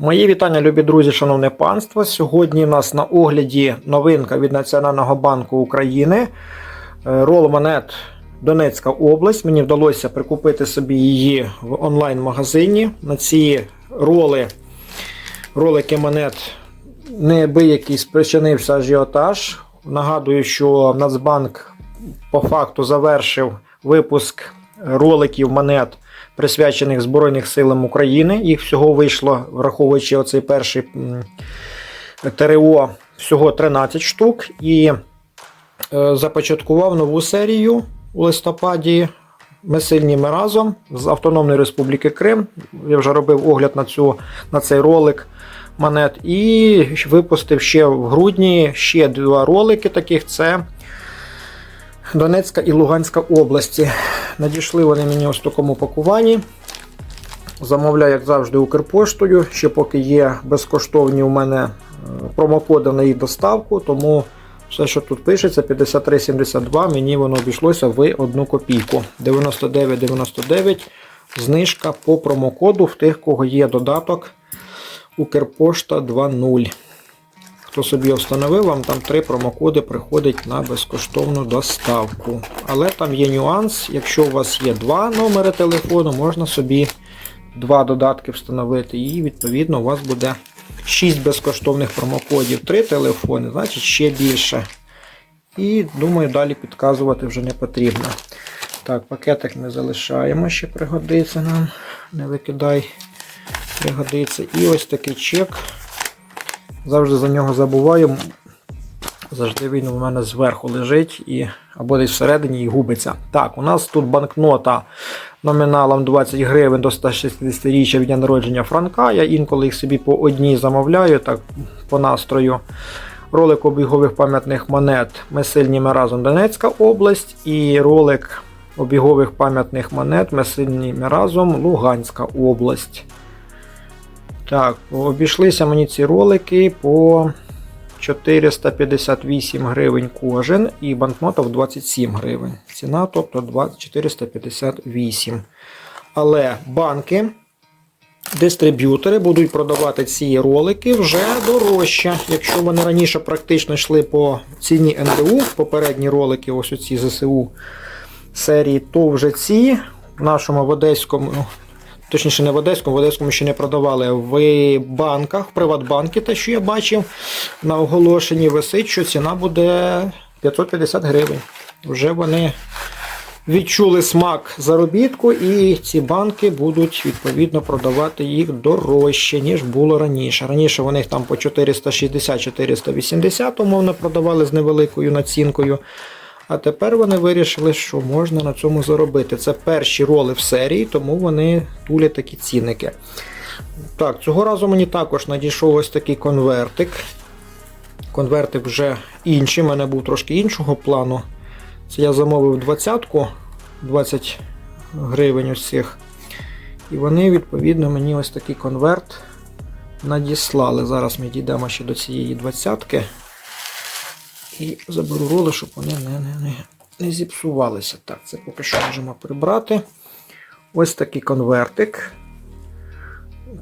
Мої вітання, любі друзі, шановне панство. Сьогодні у нас на огляді новинка від Національного банку України. Е, Рол монет Донецька область. Мені вдалося прикупити собі її в онлайн-магазині. На ці роли, ролики монет неабиякий спричинився ажіотаж. Нагадую, що Нацбанк по факту завершив випуск роликів монет присвячених Збройних силам України. Їх всього вийшло, враховуючи оцей перший ТРО, всього 13 штук. І е, започаткував нову серію у листопаді. Ми сильні ми разом з Автономної Республіки Крим. Я вже робив огляд на, цю, на цей ролик монет. І випустив ще в грудні ще два ролики таких. Це Донецька і Луганська області. Надійшли вони мені ось такому пакуванні. Замовляю, як завжди, Укрпоштою. Ще поки є безкоштовні у мене е, промокоди на їх доставку, тому все, що тут пишеться, 53,72, мені воно обійшлося в 1 копійку. 99,99 знижка по промокоду в тих, кого є додаток Укрпошта 2.0. Хто собі встановив, вам там три промокоди приходять на безкоштовну доставку. Але там є нюанс, якщо у вас є два номери телефону, можна собі два додатки встановити. І відповідно у вас буде 6 безкоштовних промокодів. Три телефони, значить ще більше. І думаю, далі підказувати вже не потрібно. Так, пакетик ми залишаємо, ще пригодиться нам. Не викидай, пригодиться. І ось такий чек. Завжди за нього забуваю. Завжди він у мене зверху лежить і, або десь всередині і губиться. Так, у нас тут банкнота номіналом 20 гривень до 160-річчя від дня народження Франка. Я інколи їх собі по одній замовляю, так по настрою. Ролик обігових пам'ятних монет Ми сильні ми разом Донецька область і ролик обігових пам'ятних монет Ми сильні ми разом Луганська область. Так, обійшлися мені ці ролики по 458 гривень кожен і банкнота в 27 гривень. Ціна, тобто 458. Але банки, дистриб'ютори будуть продавати ці ролики вже дорожче. Якщо вони раніше практично йшли по ціні НДУ, попередні ролики, ось оці ЗСУ серії, то вже ці в нашому в Одеському. Точніше, не в Одеському, в Одеському ще не продавали в банках, в Приватбанки, те, що я бачив, на оголошенні висить, що ціна буде 550 гривень. Вже вони відчули смак заробітку, і ці банки будуть відповідно продавати їх дорожче, ніж було раніше. Раніше вони там по 460-480 умовно продавали з невеликою націнкою. А тепер вони вирішили, що можна на цьому заробити. Це перші роли в серії, тому вони тулять такі цінники. Так, цього разу мені також надійшов ось такий конвертик. Конвертик вже інший, у мене був трошки іншого плану. Це я замовив 20-ку, 20 гривень ось цих. І вони, відповідно, мені ось такий конверт надіслали. Зараз ми дійдемо ще до цієї 20-ки. І заберу роли, щоб вони не, не, не, не зіпсувалися. Так, це поки що можемо прибрати. Ось такий конвертик.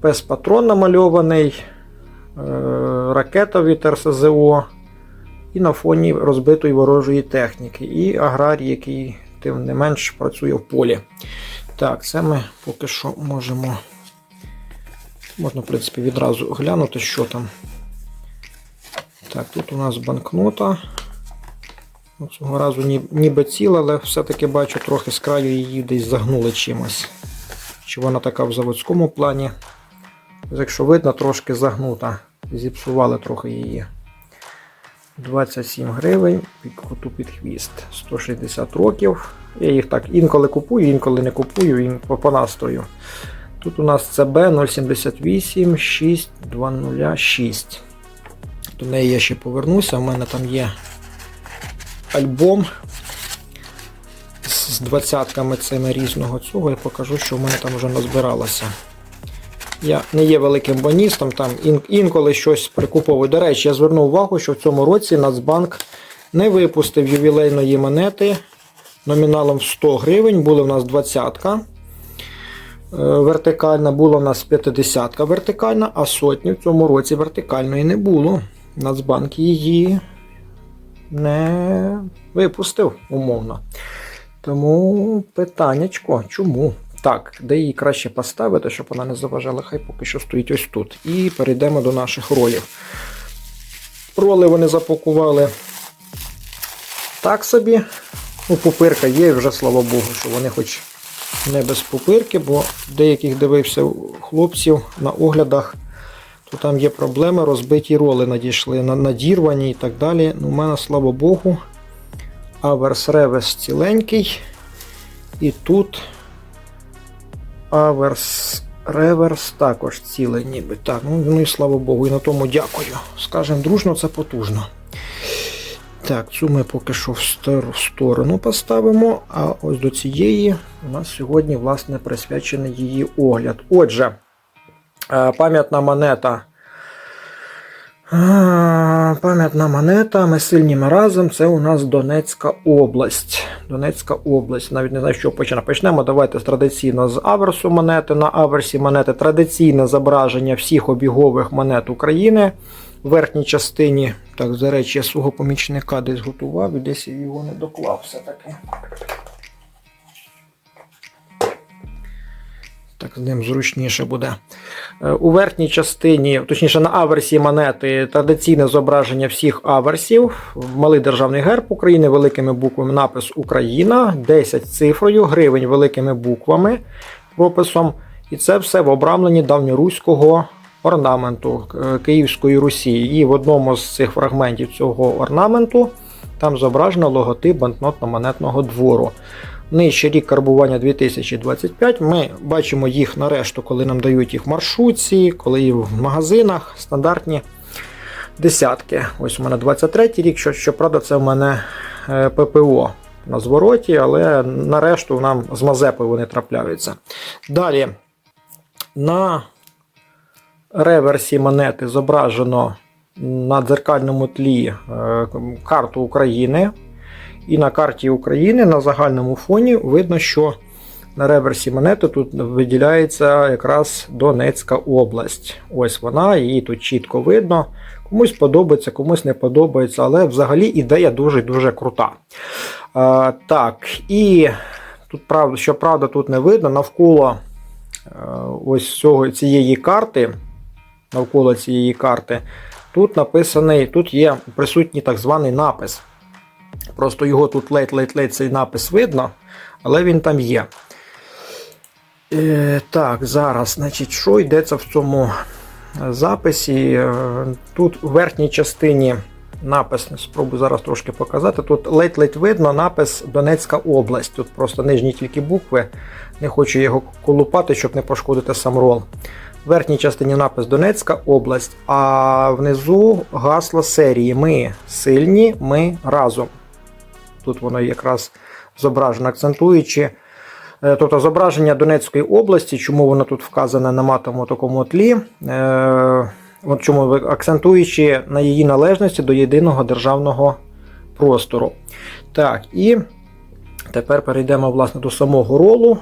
Пес-патрон намальований, е, ракета від РСЗО. І на фоні розбитої ворожої техніки. І аграрій, який тим не менш працює в полі. Так, це ми поки що можемо. Можна, в принципі, відразу глянути, що там. Так, тут у нас банкнота. Ну, Цього разу ніби ціла, але все-таки бачу трохи з краю її десь загнули чимось. Чи вона така в заводському плані. Якщо видно, трошки загнута. Зіпсували трохи її. 27 гривень під коту під хвіст. 160 років. Я їх так інколи купую, інколи не купую, ін- по, настрою. Тут у нас CB 078 6206. До неї я ще повернуся. У мене там є альбом з двадцятками цими різного цього. Я покажу, що в мене там вже назбиралося. Я не є великим боністом, там інколи щось прикуповую. До речі, я звернув увагу, що в цьому році Нацбанк не випустив ювілейної монети номіналом в 100 гривень. Були в нас двадцятка. вертикальна, була у нас 50 вертикальна, а сотні в цьому році вертикальної не було. Нацбанк її не випустив умовно. Тому питаннячко, чому? Так, де її краще поставити, щоб вона не заважала, хай поки що стоїть ось тут. І перейдемо до наших ролів. Роли вони запакували так собі. Ну, пупирка є, вже слава Богу, що вони хоч не без пупирки, бо деяких дивився хлопців на оглядах, то там є проблеми, розбиті роли надійшли, надірвані і так далі. Ну, у мене, слава Богу, аверс ревес ціленький. І тут аверс реверс також цілий ніби. Так, ну, ну і слава Богу, і на тому дякую. Скажем, дружно це потужно. Так, цю ми поки що в сторону поставимо. А ось до цієї у нас сьогодні, власне, присвячений її огляд. Отже, пам'ятна монета. Пам'ятна монета, ми сильні ми разом. Це у нас Донецька область. Донецька область. Навіть не знаю, що почнемо. Почнемо. Давайте традиційно з аверсу монети. На аверсі монети традиційне зображення всіх обігових монет України. В верхній частині, так, за речі, я свого помічника десь готував і десь його не доклав все-таки. Так, з ним зручніше буде. Е, У верхній частині, точніше на аверсі монети, традиційне зображення всіх аверсів, малий державний герб України, великими буквами напис Україна, 10 цифрою, гривень великими буквами прописом. І це все в обрамленні давньоруського орнаменту е, Київської Русі. І в одному з цих фрагментів цього орнаменту там зображено логотип банкнотно-монетного двору. Нижче рік карбування 2025. Ми бачимо їх нарешту, коли нам дають їх в маршрутці, коли і в магазинах стандартні десятки. Ось у мене 23 рік, що, щоправда, це в мене е, ППО на звороті, але нарешту нам з Мазепи вони трапляються. Далі на реверсі монети зображено на дзеркальному тлі е, карту України. І на карті України на загальному фоні видно, що на реверсі монети тут виділяється якраз Донецька область. Ось вона, її тут чітко видно. Комусь подобається, комусь не подобається, але взагалі ідея дуже-дуже крута. А, так, і тут, правда, щоправда, тут не видно, навколо е, ось цього, цієї карти, навколо цієї карти, тут написаний, тут є присутній так званий напис. Просто його тут ледь-ледь-ледь цей напис видно, але він там є. Е, так, зараз, значить, що йдеться в цьому записі? Е, Тут в верхній частині напис, спробую зараз трошки показати. Тут ледь-ледь видно напис Донецька область. Тут просто нижні тільки букви. Не хочу його колупати, щоб не пошкодити сам рол. В верхній частині напис Донецька область, а внизу гасло серії Ми сильні, ми разом. Тут воно якраз зображено, акцентуючи. е, Тобто зображення Донецької області, чому воно тут вказане на матовому такому тлі, е, от чому акцентуючи на її належності до єдиного державного простору. Так, і тепер перейдемо власне до самого ролу.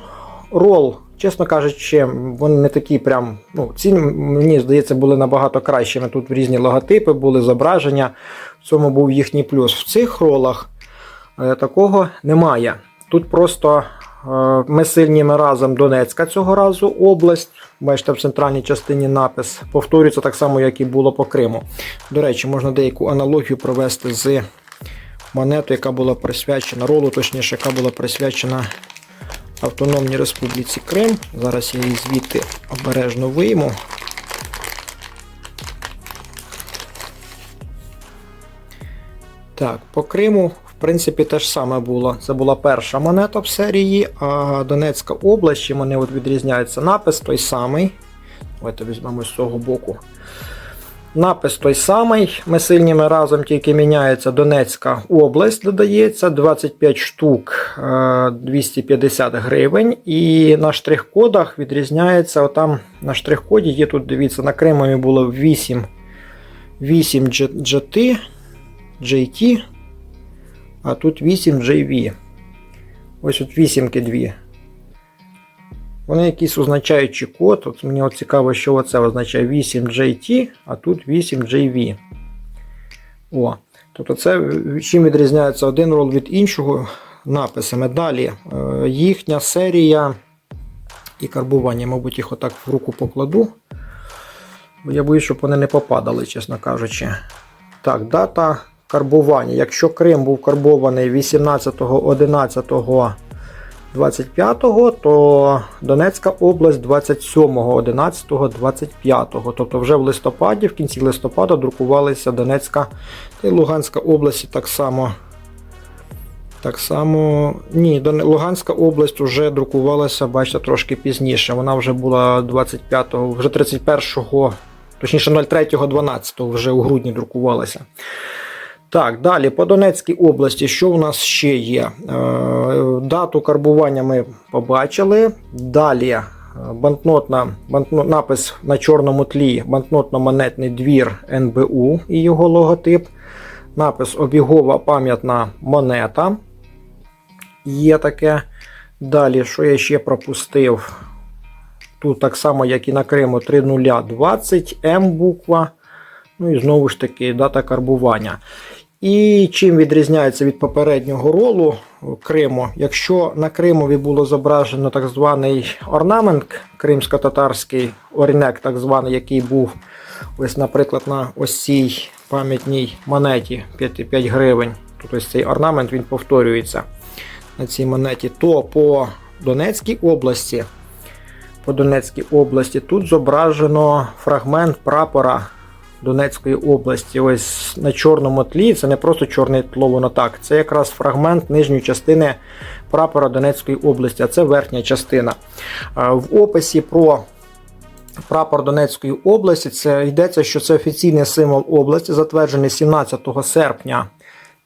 Рол, чесно кажучи, вони не такі прям. Ну, ці, мені здається, були набагато кращими. Тут різні логотипи, були зображення. В цьому був їхній плюс. В цих ролах такого немає. Тут просто е, ми сильні ми разом Донецька цього разу область. Бачите, в центральній частині напис повторюється так само, як і було по Криму. До речі, можна деяку аналогію провести з монетою, яка була присвячена ролу, точніше, яка була присвячена Автономній Республіці Крим. Зараз я її звідти обережно вийму. Так, по Криму, в принципі, те ж саме було. Це була перша монета в серії, а Донецька область, чим вони от відрізняються, напис той самий. Давайте візьмемо з цього боку. Напис той самий. Ми сильні ми разом тільки міняється Донецька область, додається 25 штук е, 250 гривень. І на штрих-кодах відрізняється. Отам на штрих-коді є тут, дивіться, на Кримові було 8, 8 GT, JT, а тут 8 JV. Ось тут вісімки дві. Вони якісь означаючи код. От мені от цікаво, що оце означає 8JT, а тут 8JV. О, тобто це чим відрізняється один рол від іншого написами. Далі е, їхня серія і карбування. Мабуть, їх отак в руку покладу. Бо я боюсь, щоб вони не попадали, чесно кажучи. Так, дата карбування. Якщо Крим був карбований 18, 11, 25, то Донецька область 27, 11, 25. Тобто вже в листопаді, в кінці листопада друкувалися Донецька та Луганська області так само. Так само, ні, Луганська область вже друкувалася, бачите, трошки пізніше. Вона вже була 25-го, вже 31-го, точніше 03-12 вже у грудні друкувалася. Так, далі по Донецькій області, що у нас ще є? Е, дату карбування ми побачили. Далі е, банкнотна, банкно, напис на чорному тлі банкнотно-монетний двір НБУ і його логотип. Напис обігова пам'ятна монета. Є таке. Далі, що я ще пропустив? Тут так само, як і на Криму, 3020 М буква. Ну і знову ж таки дата карбування. І чим відрізняється від попереднього ролу Криму, якщо на Кримові було зображено так званий орнамент кримсько-татарський орінек, так званий, який був ось, наприклад, на ось пам'ятній монеті 5, 5 гривень. Тут ось цей орнамент він повторюється на цій монеті, то по Донецькій області, по Донецькій області тут зображено фрагмент прапора Донецької області. Ось на чорному тлі. Це не просто чорне тло, воно так. Це якраз фрагмент нижньої частини прапора Донецької області, а це верхня частина. Е, В описі про прапор Донецької області це йдеться, що це офіційний символ області, затверджений 17 серпня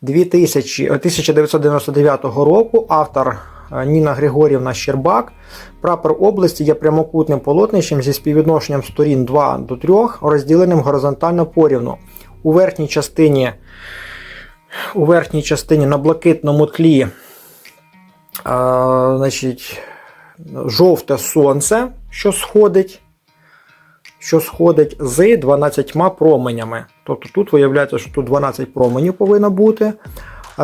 2000, 1999 року. Автор е, Ніна Григорівна Щербак. Прапор області є прямокутним полотнищем зі співвідношенням сторін 2 до 3, розділеним горизонтально порівну. У верхній частині, у верхній частині на блакитному тлі а, значить, жовте сонце, що сходить, що сходить з 12 променями. Тобто тут виявляється, що тут 12 променів повинно бути. Е,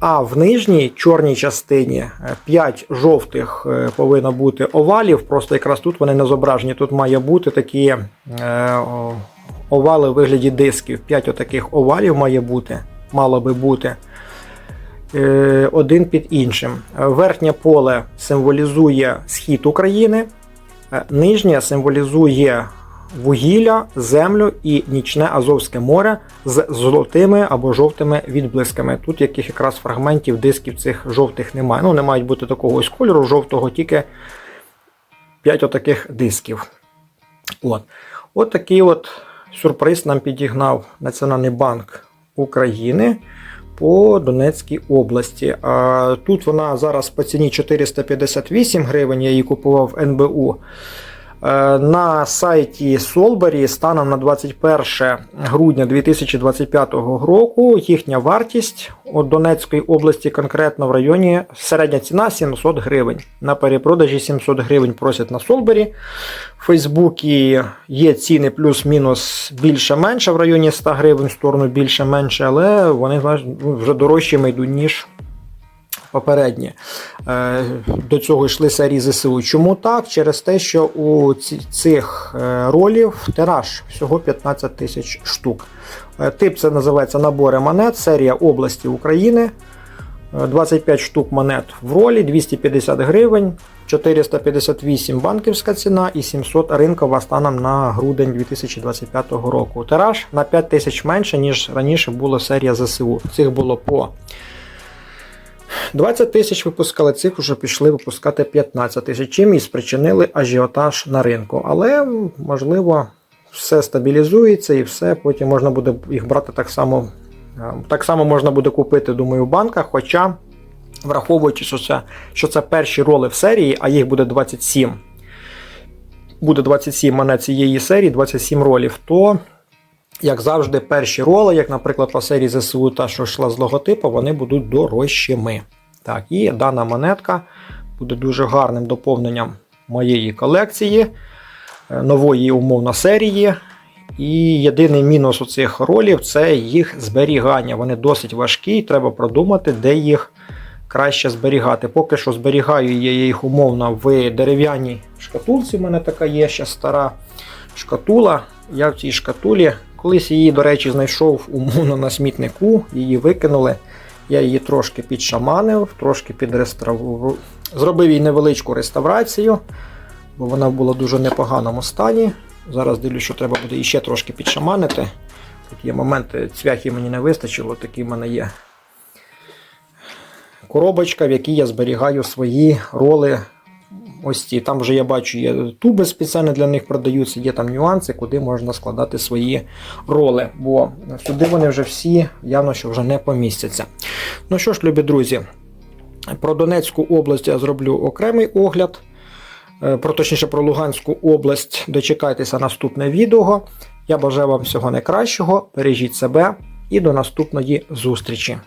А в нижній чорній частині 5 жовтих е, повинно бути овалів. Просто якраз тут вони не зображені. Тут має бути такі е, овали у вигляді дисків. 5 отаких овалів має бути, мало би бути. Е, Один під іншим. Е, Верхнє поле символізує схід України, е, нижнє символізує вугілля, землю і нічне Азовське море з золотими або жовтими відблисками. Тут яких якраз фрагментів дисків цих жовтих немає. Ну, не мають бути такого ось кольору жовтого, тільки 5 отаких дисків. От. От такий от сюрприз нам підігнав Національний банк України по Донецькій області. Тут вона зараз по ціні 458 гривень, я її купував в НБУ. Е, На сайті Солбері станом на 21 грудня 2025 року їхня вартість у Донецької області конкретно в районі середня ціна 700 гривень. На перепродажі 700 гривень просять на Солбері. В Фейсбуці є ціни плюс-мінус більше-менше в районі 100 гривень, в сторону більше-менше, але вони ну, вже дорожчими йдуть, ніж попередні. Е, До цього йшли серії ЗСУ. Чому так? Через те, що у цих е, ролів тираж всього 15 тисяч штук. Е, Тип це називається набори монет, серія області України. Е, 25 штук монет в ролі, 250 гривень, 458 банківська ціна і 700 ринкова станом на грудень 2025 року. Тираж на 5 тисяч менше, ніж раніше була серія ЗСУ. Цих було по 20 тисяч випускали, цих вже пішли випускати 15 тисяч, чим і спричинили ажіотаж на ринку. Але, можливо, все стабілізується і все, потім можна буде їх брати так само. е, Так само можна буде купити, думаю, в банках. Хоча, враховуючи, що це, що це перші роли в серії, а їх буде 27. Буде 27 монет цієї серії, 27 ролів, то як завжди, перші роли, як, наприклад, по серії ЗСУ, та що йшла з логотипу, вони будуть дорожчими. Так, і дана монетка буде дуже гарним доповненням моєї колекції, е, нової умовно серії. І єдиний мінус у цих ролів це їх зберігання. Вони досить важкі, і треба продумати, де їх краще зберігати. Поки що зберігаю я їх умовно в дерев'яній шкатулці. У мене така є ще стара шкатула. Я в цій шкатулі колись її, до речі, знайшов умовно на смітнику, її викинули. Я її трошки підшаманив, трошки підреставрував. Зробив їй невеличку реставрацію, бо вона була в дуже непоганому стані. Зараз дивлюсь, що треба буде іще трошки підшаманити. Тут є моменти, цвяхи мені не вистачило, такий в мене є коробочка, в якій я зберігаю свої роли. Ось ці. Там вже я бачу, є туби спеціально для них продаються, є там нюанси, куди можна складати свої роли. Бо сюди вони вже всі явно що вже не помістяться. Ну що ж, любі друзі, про Донецьку область я зроблю окремий огляд. Е, Про точніше про Луганську область. Дочекайтеся наступне відео. Я бажаю вам всього найкращого. Бережіть себе і до наступної зустрічі.